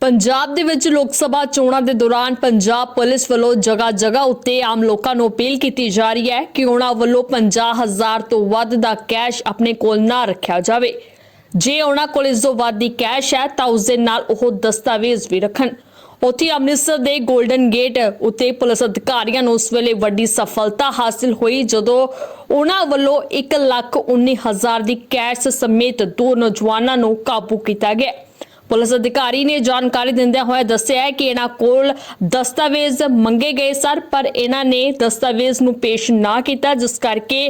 ਪੰਜਾਬ ਦੇ ਵਿੱਚ ਲੋਕ ਸਭਾ ਚੋਣਾਂ ਦੇ ਦੌਰਾਨ ਪੰਜਾਬ ਪੁਲਿਸ ਵੱਲੋਂ ਜਗ੍ਹਾ ਜਗ੍ਹਾ ਉੱਤੇ ਆਮ ਲੋਕਾਂ ਨੂੰ ਅਪੀਲ ਕੀਤੀ ਜਾ ਰਹੀ ਹੈ ਕਿ ਉਹਨਾਂ ਵੱਲੋਂ 50000 ਤੋਂ ਵੱਧ ਦਾ ਕੈਸ਼ ਆਪਣੇ ਕੋਲ ਨਾ ਰੱਖਿਆ ਜਾਵੇ। ਜੇ ਉਹਨਾਂ ਕੋਲ ਇਸ ਤੋਂ ਵੱਧ ਦੀ ਕੈਸ਼ ਹੈ ਤਾਂ ਉਸ ਦੇ ਨਾਲ ਉਹ ਦਸਤਾਵੇਜ਼ ਵੀ ਰੱਖਣ। ਉੱਥੇ ਅੰਮ੍ਰਿਤਸਰ ਦੇ 골ਡਨ ਗੇਟ ਉੱਤੇ ਪੁਲਿਸ ਅਧਿਕਾਰੀਆਂ ਨੂੰ ਉਸ ਵੇਲੇ ਵੱਡੀ ਸਫਲਤਾ ਹਾਸਲ ਹੋਈ, ਜਦੋਂ ਉਹਨਾਂ ਵੱਲੋਂ 119000 ਦੀ ਕੈਸ਼ ਸਮੇਤ ਦੋ ਨੌਜਵਾਨਾਂ ਨੂੰ ਕਾਬੂ ਕੀਤਾ ਗਿਆ। ਪੁਲਿਸ ਅਧਿਕਾਰੀ ਨੇ ਜਾਣਕਾਰੀ ਦਿੰਦਿਆਂ ਹੋਇਆ ਦੱਸਿਆ ਹੈ ਕਿ ਇਹਨਾਂ ਕੋਲ ਦਸਤਾਵੇਜ਼ ਮੰਗੇ ਗਏ ਸਨ ਪਰ ਇਹਨਾਂ ਨੇ ਦਸਤਾਵੇਜ਼ ਨੂੰ ਪੇਸ਼ ਨਾ ਕੀਤਾ ਜਿਸ ਕਰਕੇ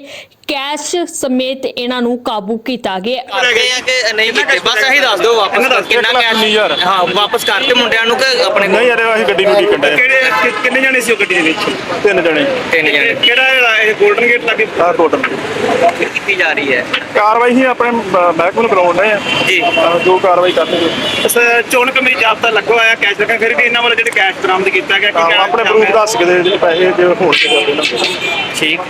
ਕੈਸ਼ ਸਮੇਤ ਇਹਨਾਂ ਨੂੰ ਕਾਬੂ ਕੀਤਾ ਗਿਆ। ਕਰਦੇ ਆ ਕਿ ਨਹੀਂ ਕੀਤੇ। ਬਸ ਇਹੀ ਦੱਸ ਦਿਓ ਵਾਪਸ। ਕਿੰਨਾ ਕੈਸ਼। ਹਾਂ ਵਾਪਸ ਕਰਤੇ ਮੁੰਡਿਆਂ ਨੂੰ ਕਿ ਆਪਣੇ ਨਹੀਂ ਯਾਰ ਅਸੀਂ ਗੱਡੀ ਨੂੰ ਟਿਕਟ ਹੈ ਕਿਹੜੇ ਕਿ- ਕਿੰਨੇ ਜਣੇ ਸੀ ਉਹ ਗੱਡੀ ਦੇ ਵਿੱਚ? ਤਿੰਨ ਜਣੇ। ਤਿੰਨ ਜਣੇ। ਕਿਹੜਾ ਜਿਹੜਾ ਇਹ 골ਡਨ ਗੇਟ ਤੱਕ ਆ ਟੋਟਲ ਕੀਤੀ ਜਾ ਰਹੀ ਹੈ। ਕਾਰਵਾਈ ਹੀ ਆਪਣੇ ਮਹਿਕਮੇ ਨੂੰ ਕਰਾਉਣ ਰਹੇ ਆ। ਜੀ। ਅਹ ਜੋ ਕਾਰਵਾਈ ਕਰਦੇ ਚੋਣ ਕਮੇਟੀ ਜਾਬਤਾ ਲੱਗਾ ਹੋਇਆ ਕੈਸ਼ ਰੱਖਣ ਫਿਰ ਵੀ ਇਹਨਾਂ ਵੱਲੋਂ ਜਿਹੜੇ ਕੈਸ਼ ਬਰਾਮਦ ਕੀਤਾ ਗਿਆ ਹਾਂ, ਆਪਣੇ ਪ੍ਰੂਫ ਦੱਸ ਕੇ ਦੇ ਜਿਹੜੇ ਪੈਸੇ ਜੇ ਹੋਣ ਤੇ ਕਰਦੇ ਨਾ। ਠੀਕ।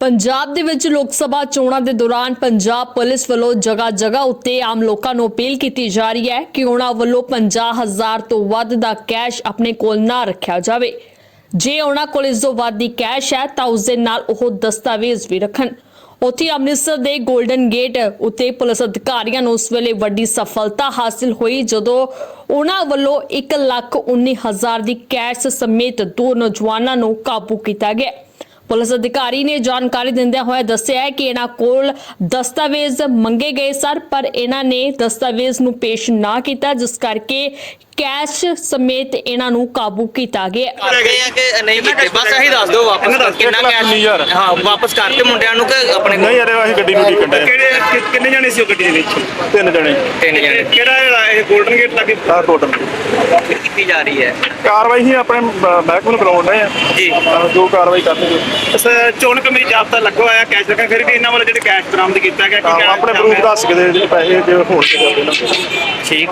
ਪੰਜਾਬ ਦੇ ਵਿੱਚ ਲੋਕ ਸਭਾ ਚੋਣਾਂ ਦੇ ਦੌਰਾਨ ਪੰਜਾਬ ਪੁਲਿਸ ਵੱਲੋਂ ਜਗ੍ਹਾ ਜਗ੍ਹਾ ਉੱਤੇ ਆਮ ਲੋਕਾਂ ਨੂੰ ਅਪੀਲ ਕੀਤੀ ਜਾ ਰਹੀ ਹੈ ਕਿ ਉਹਨਾਂ ਵੱਲੋਂ 50000 ਤੋਂ ਵੱਧ ਦਾ ਕੈਸ਼ ਆਪਣੇ ਕੋਲ ਨਾ ਰੱਖਿਆ ਜਾਵੇ। ਜੇ ਉਹਨਾਂ ਕੋਲ ਇਸ ਤੋਂ ਵੱਧ ਦੀ ਕੈਸ਼ ਹੈ, ਤਾਂ ਉਸ ਦੇ ਨਾਲ ਉਹ ਦਸਤਾਵੇਜ਼ ਵੀ ਰੱਖਣ। ਉੱਥੇ ਅੰਮ੍ਰਿਤਸਰ ਦੇ 골ਡਨ ਗੇਟ ਉੱਤੇ ਪੁਲਿਸ ਅਧਿਕਾਰੀਆਂ ਨੂੰ ਉਸ ਵੇਲੇ ਵੱਡੀ ਸਫਲਤਾ ਹਾਸਲ ਹੋਈ, ਜਦੋਂ ਉਹਨਾਂ ਵੱਲੋਂ 119000 ਦੀ ਕੈਸ਼ ਸਮੇਤ ਦੋ ਨੌਜਵਾਨਾਂ ਨੂੰ ਕਾਬੂ ਕੀਤਾ ਗਿਆ। ਪੁਲਿਸ ਅਧਿਕਾਰੀ ਨੇ ਜਾਣਕਾਰੀ ਦਿੰਦਿਆਂ ਹੋਇਆ ਦੱਸਿਆ ਕਿ ਇਹਨਾਂ ਕੋਲ ਦਸਤਾਵੇਜ਼ ਮੰਗੇ ਗਏ ਸਨ, ਪਰ ਇਹਨਾਂ ਨੇ ਦਸਤਾਵੇਜ਼ ਨੂੰ ਪੇਸ਼ ਨਾ ਕੀਤਾ, ਜਿਸ ਕਰਕੇ ਕੈਸ਼ ਸਮੇਤ ਇਹਨਾਂ ਨੂੰ ਕਾਬੂ ਕੀਤਾ ਗਿਆ। ਕਰਦੇ ਆ ਕਿ ਨਹੀਂ ਕੀਤੇ ਬਸ ਇਹੀ ਦੱਸ ਦਿਓ ਵਾਪਸ ਕਿੰਨਾ ਕੈਸ਼। ਹਾਂ ਵਾਪਸ ਕਰਤੇ ਮੁੰਡਿਆਂ ਨੂੰ ਕਿ ਆਪਣੇ ਨਹੀਂ ਯਾਰ ਅਸੀਂ ਗੱਡੀ ਨੂੰ ਟਿਕਟ ਹੈ ਕਿਹੜੇ ਕਿ- ਕਿੰਨੇ ਜਣੇ ਸੀ ਉਹ ਗੱਡੀ ਦੇ ਵਿੱਚ? ਤਿੰਨ ਜਣੇ। ਤਿੰਨ ਜਣੇ। ਕਿਹੜਾ ਜਿਹੜਾ ਇਹ 골ਡਨ ਗੇਟ ਤੱਕ ਆ ਟੋਟਲ ਕੀਤੀ ਜਾ ਰਹੀ ਹੈ। ਕਾਰਵਾਈ ਹੀ ਆਪਣੇ ਮਹਿਕਮੇ ਨੂੰ ਕਰਾਉਣ ਰਹੇ ਆ। ਜੀ। ਅਹ ਜੋ ਕਾਰਵਾਈ ਕਰਦੇ ਇਸ ਚੋਣ ਕਮੇਟੀ ਜਾਬਤਾ ਲੱਗਾ ਹੋਇਆ ਕੈਸ਼ ਰੱਖਣ ਫਿਰ ਵੀ ਇਹਨਾਂ ਵੱਲੋਂ ਜਿਹੜੇ ਕੈਸ਼ ਬਰਾਮਦ ਕੀਤਾ ਗਿਆ ਹਾਂ, ਆਪਣੇ ਪ੍ਰੂਫ ਦੱਸ ਕੇ ਦੇ ਜਿਹੜੇ ਪੈਸੇ ਜੇ ਹੋਣ ਤੇ ਕਰਦੇ ਨਾ ਠੀਕ।